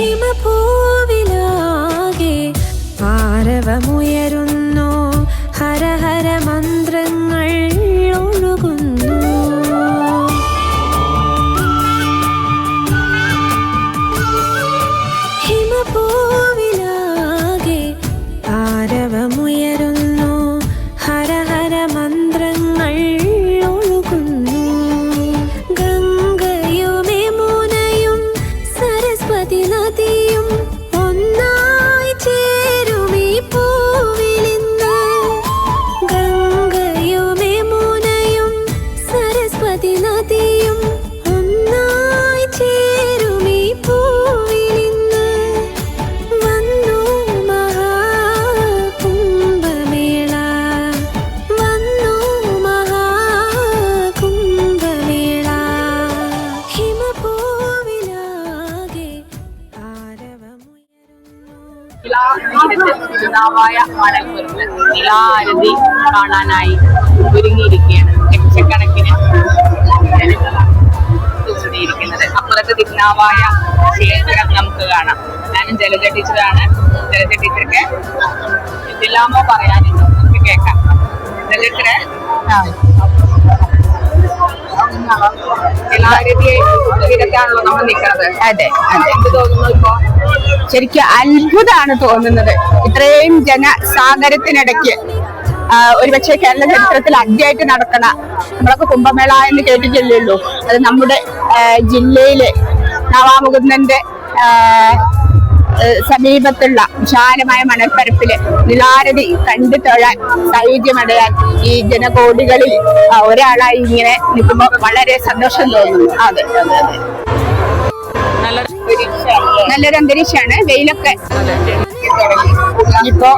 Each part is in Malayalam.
ഹിമഭൂവിലാകെ ആരവമുയരുന്നു ഹരഹര ഹര മന്ത്രങ്ങൾ ഒഴുകുന്നു. ഹിമഭൂവിലാകെ ആരവമുയരുന്നു നദിയും ഒന്നായി ചേരും ഈ പൂവിലിന്ന് വന്നു മഹാകുംഭമേള. വന്നു മഹാകുംഭമേള. ഹിമഭൂവിലാകെ ആരവമുയരുന്നു. പിതാവായ മണൽപ്പുറത്ത് നിലാരതി കാണാനായി ഒരുങ്ങിയിരിക്കുകയാണ്. അപ്പുറത്ത് ശേഖരം നമുക്ക് കാണാം. ഞാനും ജലജ ടീച്ചറാണ്. ജലജ ടീച്ചർക്ക് എന്തെല്ലാമോ പറയാനുണ്ട് നമുക്ക് കേൾക്കാം. ജലജ ടീച്ചറെ നിലാരതി നമ്മൾ നിൽക്കുന്നത്. അതെ അതെ. എന്ത് തോന്നുന്നു ഇപ്പോ? ശരിക്കും അത്ഭുതമാണ് തോന്നുന്നത്. ഇത്രയും ജനസാഗരത്തിനിടയ്ക്ക് ഒരുപക്ഷെ കേരള ചരിത്രത്തിൽ ആദ്യമായിട്ട് നടക്കണ നമ്മളൊക്കെ കുംഭമേള എന്ന് കേട്ടിട്ടില്ലേ ഉള്ളൂ അത് നമ്മുടെ ജില്ലയിലെ നവാമുകുന്ദന്റെ സമീപത്തുള്ള വിശാലമായ മണൽപ്പരപ്പിൽ നിലാരതി കണ്ടു തൊഴാൻ സായുധ്യമടയാൻ ഈ ജനകോടികളിൽ ഒരാളായി ഇങ്ങനെ നിൽക്കുമ്പോൾ വളരെ സന്തോഷം തോന്നുന്നു. അതെ. അതെ നല്ലൊരു അന്തരീക്ഷമാണ്. വെയിലൊക്കെ ഇപ്പോ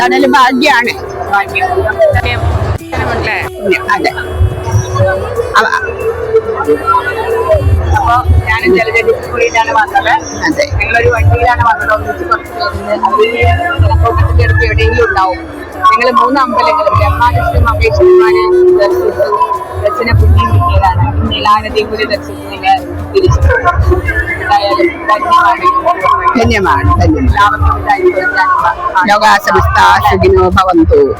നല്ലൊരു ഭാഗ്യാണ്. അതെ. അവ- അപ്പൊ ഞാനും സ്കൂളിലാണ് വന്നത്. നിങ്ങളൊരു ഞങ്ങളൊരു വണ്ടിയിലാണ് വന്നത്. ഒന്നിച്ച് കുറച്ച് ചിലപ്പോ മറ്റു എവിടെയെങ്കിലും ഉണ്ടാവും. ഞങ്ങൾ മൂന്ന് അമ്പലങ്ങൾ ബ്രഹ്മാവിഷ്ണു മഹേശ്വരന്മാരെ ദർശിച്ചു. ദർശന പുണ്യം കിട്ടിയതാണ്. കൂടി തിരിച്ചു. എന്തായാലും ധന്യമാണ്. ധന്യമാണ് ധന്യമാണ്. ലോകാസമസ്ത സുഖിനോ ഭവന്തു.